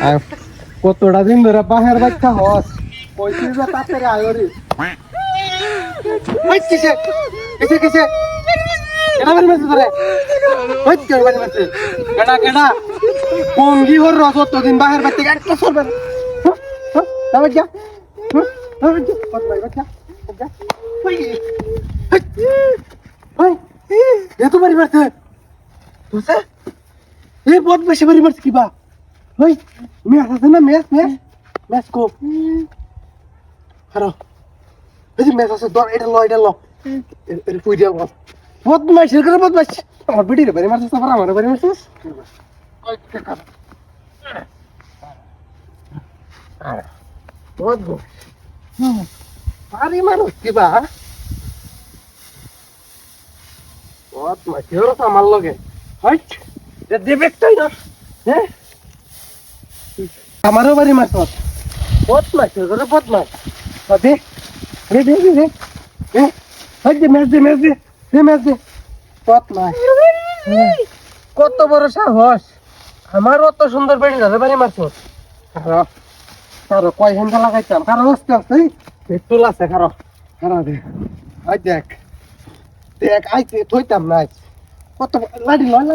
আর কতটা দিন ধরে বাহের বাচ্চা হস কইছিস যে তাড়াতাড়ি আয়ো রে ওই কিসে কিসে কিসে কেডা বাড়ি মারছে তোরে ওই কেডা বাড়ি মারছে কেডা কেডা পঙ্গি হর রস দিন বাহের বাচ্চা একটা সরবে তাহলে যা তাহলে যা বাচ্চা বাচ্চা যা ওই ওই এ তো বাড়ি মারছে তুসে এই বহুত বেশি বাড়ি মারছে কি বা ওই ম্যাচ আছে না ম্যাচ ম্যাচ ম্যাচ কো। হারো। এই যে ম্যাচ আছে, ধর, এটা ল এটা ল। এটা কই দিয়া বল? বহুত মাইছ করে? বহুত মাইছ আমার লগে। হাইট এটা দেবে হ্যাঁ? আমারও বাড়ি মাছ মাছ বহুত মাছ ওরে বহুত মাছ দে। দে দে দে দে। দে। ম্যাচ দে ম্যাচ দে দে। ম্যাচ দে। বহুত মাছ। কত বড় সাহস। আমার অত সুন্দর বেড়ে যাবে বাড়ি মাছ কারও কারও কয় ঘণ্টা লাগাইতাম। কারও আস্তে আস্তে। পেট্রোল আছে কারও কারও দে। আই দেখ। দেখ আইতে থইতাম না। কত লাডি লয়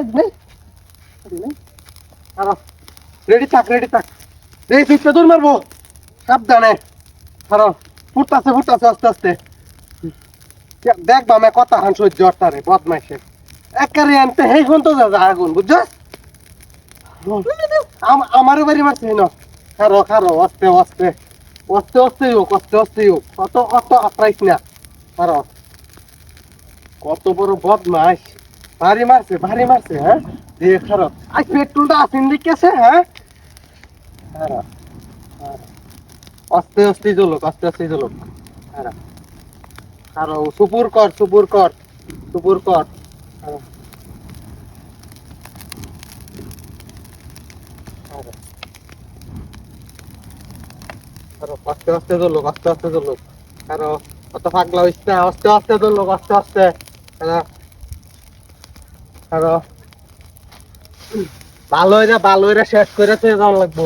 কারও রেডি থাক রেডি থাক। এই তুই দূর মারবো। সাবধানে। কারণ ফুটতাছে ফুটতাছে, আস্তে আস্তে। দেখ বামে কথা হান সহ্য রে বদমাইছে একারে আনতে হেই ফোন তো যা আগুন, বুঝছস? আম- আমারও বাড়ি মারছে না খারো খারো আস্তে আস্তে আস্তে আস্তে হোক আস্তে আস্তে হোক। অত অত আত্রাইস না। খারো কত বড় বদমাইশ। ভারী মারছে ভারী মারছে হ্যাঁ? দিয়ে খারো আজ পেট্রোলটা আসেন দিকেছে হ্যাঁ? আস্তে আস্তে চলুক আস্তে আস্তে খারো খারো সুপুর কর সুপুর কর সুপুর কর। আস্তে আস্তে চলুক আস্তে আস্তে চলুক খারো অত হইস না আস্তে আস্তে চলুক আস্তে আস্তে খারো ভালো হইরা ভালো হইরা শেষ করে যাওয়া লাগবো।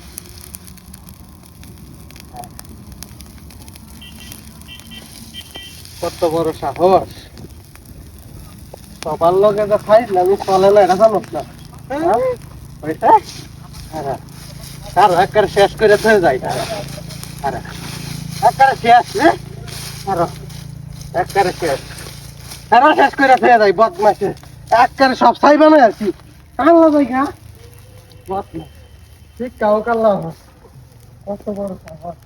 কত বড় সাহস? সবার যে খাইস না আমি চলে না, এটা জানোস না হ্যাঁ? ওইটা? হ্যাঁ। একবারে শেষ করে ধরে যাই। আরে একবারে শেষ রে কারও একবারে শেষ। শেষ করে ধরে যাই বদমাসে একবারে সব ছাই বানাই আর কি কাল্লা যাই গা? বদমাস ঠিক কাউ কাল্লা কত বড় সাহস।